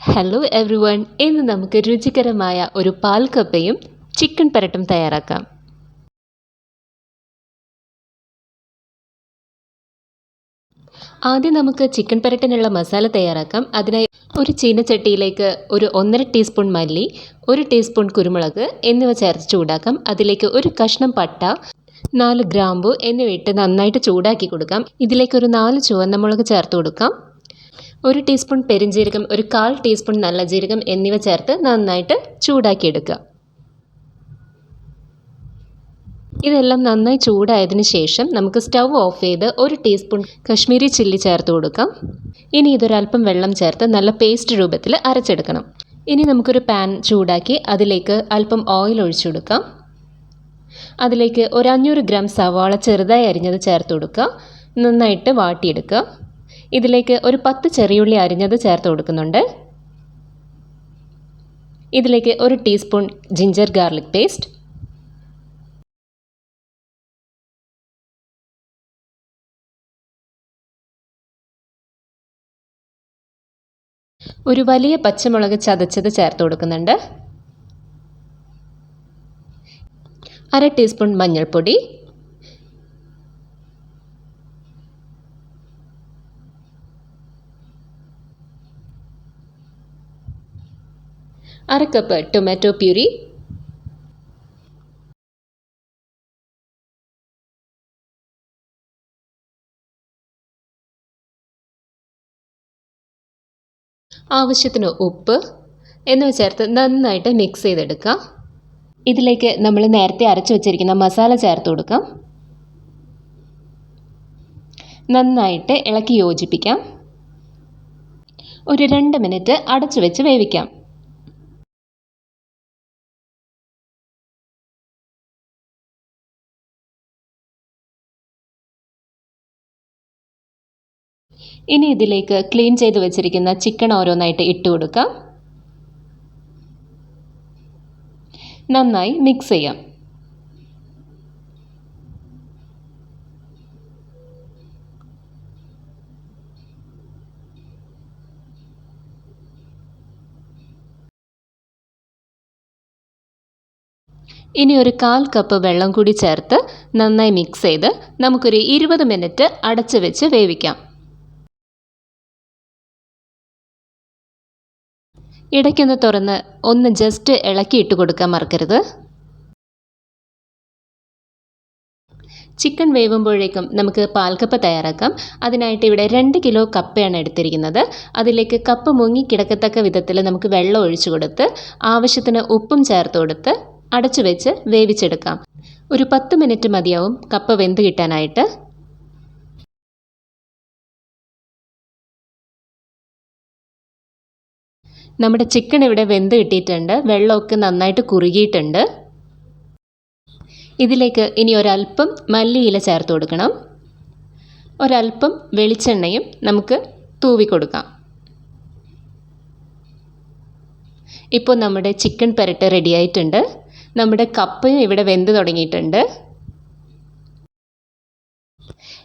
Hello every one ഇന്ന് നമുക്ക് രുചികരമായ ഒരു പാൽ കപ്പയും ചിക്കൻ പരട്ടും തയ്യാറാക്കാം. ആദ്യം നമുക്ക് ചിക്കൻ പരട്ടിനുള്ള മസാല തയ്യാറാക്കാം. അതിനായി ഒരു ചീനച്ചട്ടിയിലേക്ക് ഒരു ഒന്നര ടീസ്പൂൺ മല്ലി ഒരു ടീസ്പൂൺ കുരുമുളക് എന്നിവ ചേർത്ത് ചൂടാക്കാം. അതിലേക്ക് ഒരു കഷ്ണം പട്ട നാല് ഗ്രാമ്പു എന്നിവ ഇട്ട് നന്നായിട്ട് ചൂടാക്കി കൊടുക്കാം. ഇതിലേക്ക് ഒരു നാല് ചുവന്ന മുളക് ചേർത്ത് കൊടുക്കാം. ഒരു ടീസ്പൂൺ പെരിഞ്ജീരകം ഒരു കാൽ ടീസ്പൂൺ നല്ല ജീരകം എന്നിവ ചേർത്ത് നന്നായിട്ട് ചൂടാക്കിയെടുക്കുക. ഇതെല്ലാം നന്നായി ചൂടായതിനു ശേഷം നമുക്ക് സ്റ്റൗ ഓഫ് ചെയ്ത് ഒരു ടീസ്പൂൺ കശ്മീരി ചില്ലി ചേർത്ത് കൊടുക്കാം. ഇനി ഇതൊരല്പം വെള്ളം ചേർത്ത് നല്ല പേസ്റ്റ് രൂപത്തിൽ അരച്ചെടുക്കണം. ഇനി നമുക്കൊരു പാൻ ചൂടാക്കി അതിലേക്ക് അല്പം ഓയിൽ ഒഴിച്ചു കൊടുക്കാം. അതിലേക്ക് ഒരു അഞ്ഞൂറ് ഗ്രാം സവാള ചെറുതായി അരിഞ്ഞത് ചേർത്ത് കൊടുക്കുക. നന്നായിട്ട് വാട്ടിയെടുക്കുക. ഇതിലേക്ക് ഒരു പത്ത് ചെറിയുള്ളി അരിഞ്ഞത് ചേർത്ത് കൊടുക്കുന്നുണ്ട്. ഇതിലേക്ക് ഒരു ടീസ്പൂൺ ജിഞ്ചർ ഗാർലിക് പേസ്റ്റ്. ഒരു വലിയ പച്ചമുളക് ചതച്ചത് ചേർത്ത് കൊടുക്കുന്നുണ്ട്. അര ടീസ്പൂൺ മഞ്ഞൾപ്പൊടി. അര കപ്പ് ടൊമാറ്റോ പ്യൂരി ആവശ്യത്തിന് ഉപ്പ്. എന്നിവ ചേർത്ത് നന്നായിട്ട് മിക്സ് ചെയ്തെടുക്കാം. ഇതിലേക്ക് നമ്മൾ നേരത്തെ അരച്ചു വച്ചിരിക്കുന്ന മസാല ചേർത്ത് കൊടുക്കാം. നന്നായിട്ട് ഇളക്കി യോജിപ്പിക്കാം. ഒരു രണ്ട് മിനിറ്റ് അടച്ചു വെച്ച് വേവിക്കാം. ഇനി ഇതിലേക്ക് ക്ലീൻ ചെയ്ത് വെച്ചിരിക്കുന്ന ചിക്കൻ ഓരോന്നായിട്ട് ഇട്ട് കൊടുക്കാം. നന്നായി മിക്സ് ചെയ്യാം. ഇനി ഒരു കാൽ കപ്പ് വെള്ളം കൂടി ചേർത്ത് നന്നായി മിക്സ് ചെയ്ത് നമുക്കൊരു ഇരുപത് മിനിറ്റ് അടച്ചു വെച്ച് വേവിക്കാം. ഇടയ്ക്കൊന്ന് തുറന്ന് ഒന്ന് ജസ്റ്റ് ഇളക്കി ഇട്ട് കൊടുക്കാൻ മറക്കരുത്. ചിക്കൻ വേവുമ്പോഴേക്കും നമുക്ക് പാൽക്കപ്പ തയ്യാറാക്കാം. അതിനായിട്ട് ഇവിടെ രണ്ട് കിലോ കപ്പയാണ് എടുത്തിരിക്കുന്നത്. അതിലേക്ക് കപ്പ് മുങ്ങി കിടക്കത്തക്ക വിധത്തിൽ നമുക്ക് വെള്ളം ഒഴിച്ചു കൊടുത്ത് ആവശ്യത്തിന് ഉപ്പും ചേർത്ത് കൊടുത്ത് അടച്ചു വെച്ച് വേവിച്ചെടുക്കാം. ഒരു പത്ത് മിനിറ്റ് മതിയാവും കപ്പ വെന്ത് കിട്ടാനായിട്ട്. നമ്മുടെ ചിക്കൻ ഇവിടെ വെന്ത് കിട്ടിയിട്ടുണ്ട്. വെള്ളമൊക്കെ നന്നായിട്ട് കുറുകിയിട്ടുണ്ട്. ഇതിലേക്ക് ഇനി ഒരല്പം മല്ലിയില ചേർത്ത് കൊടുക്കണം. ഒരല്പം വെളിച്ചെണ്ണയും നമുക്ക് തൂവി കൊടുക്കാം. ഇപ്പോൾ നമ്മുടെ ചിക്കൻ പെരട്ട് റെഡിയായിട്ടുണ്ട് നമ്മുടെ കപ്പയും ഇവിടെ വെന്ത് തുടങ്ങിയിട്ടുണ്ട്.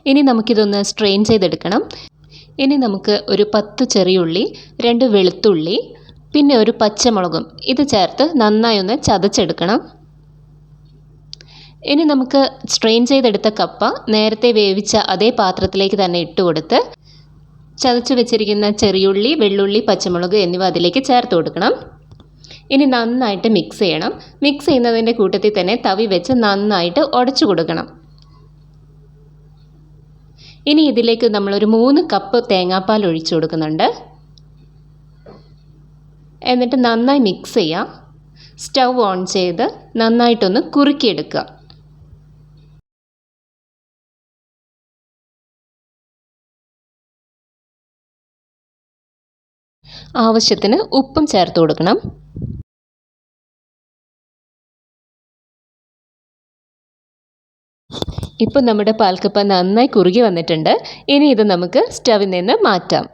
ഇനി നമുക്കിതൊന്ന് സ്ട്രെയിൻ ചെയ്തെടുക്കണം. ഇനി നമുക്ക് ഒരു പത്ത് ചെറിയുള്ളി രണ്ട് വെളുത്തുള്ളി പിന്നെ ഒരു പച്ചമുളകും. ഇത് ചേർത്ത് നന്നായി ഒന്ന് ചതച്ചെടുക്കണം. ഇനി നമുക്ക് സ്ട്രെയിൻ ചെയ്തെടുത്ത കപ്പ നേരത്തെ വേവിച്ച അതേ പാത്രത്തിലേക്ക് തന്നെ ഇട്ട് കൊടുത്ത് ചതച്ചു വെച്ചിരിക്കുന്ന ചെറിയുള്ളി വെള്ളുള്ളി പച്ചമുളക് എന്നിവ അതിലേക്ക് ചേർത്ത് കൊടുക്കണം. ഇനി നന്നായിട്ട് മിക്സ് ചെയ്യണം. മിക്സ് ചെയ്യുന്നതിന്റെ കൂട്ടത്തിൽ തന്നെ തവി വെച്ച് നന്നായിട്ട് ഉടച്ചു കൊടുക്കണം. ഇനി ഇതിലേക്ക് നമ്മൾ ഒരു മൂന്ന് കപ്പ് തേങ്ങാപ്പാൽ ഒഴിച്ചു കൊടുക്കുന്നുണ്ട്. എന്നിട്ട് നന്നായി മിക്സ് ചെയ്യാം. സ്റ്റൗ ഓൺ ചെയ്ത് നന്നായിട്ടൊന്ന് കുറുക്കിയെടുക്കുക. ആവശ്യത്തിന് ഉപ്പും ചേർത്ത് കൊടുക്കണം. ഇപ്പോൾ നമ്മുടെ പാൽക്കപ്പ നന്നായി കുറുകി വന്നിട്ടുണ്ട്. ഇനി ഇത് നമുക്ക് സ്റ്റവിൽ നിന്ന് മാറ്റാം.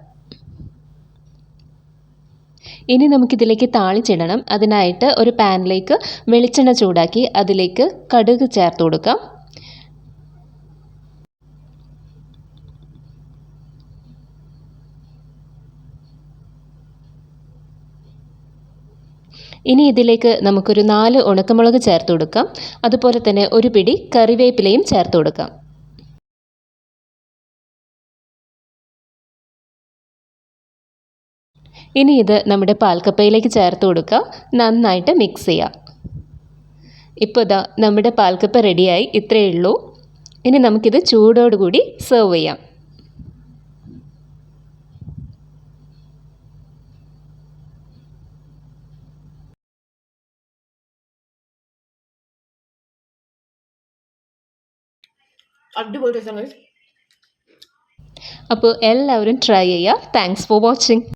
ഇനി നമുക്കിതിലേക്ക് താളിച്ചിടണം. അതിനായിട്ട് ഒരു പാനിലേക്ക് വെളിച്ചെണ്ണ ചൂടാക്കി അതിലേക്ക് കടുക് ചേർത്ത് കൊടുക്കാം. ഇനി ഇതിലേക്ക് നമുക്കൊരു നാല് ഉണക്കമുളക് ചേർത്ത് കൊടുക്കാം. അതുപോലെ തന്നെ ഒരു പിടി കറിവേപ്പിലയും ചേർത്ത് കൊടുക്കാം. ഇനി ഇത് നമ്മുടെ പാൽക്കപ്പയിലേക്ക് ചേർത്ത് കൊടുക്കുക നന്നായിട്ട് മിക്സ് ചെയ്യാം. ഇപ്പോൾ ഇതാ നമ്മുടെ പാൽക്കപ്പ റെഡിയായി ഇത്രയേ ഉള്ളൂ. ഇനി നമുക്കിത് ചൂടോടുകൂടി സെർവ് ചെയ്യാം. അടിപൊളി അപ്പോൾ എല്ലാവരും ട്രൈ ചെയ്യുക. Thanks for watching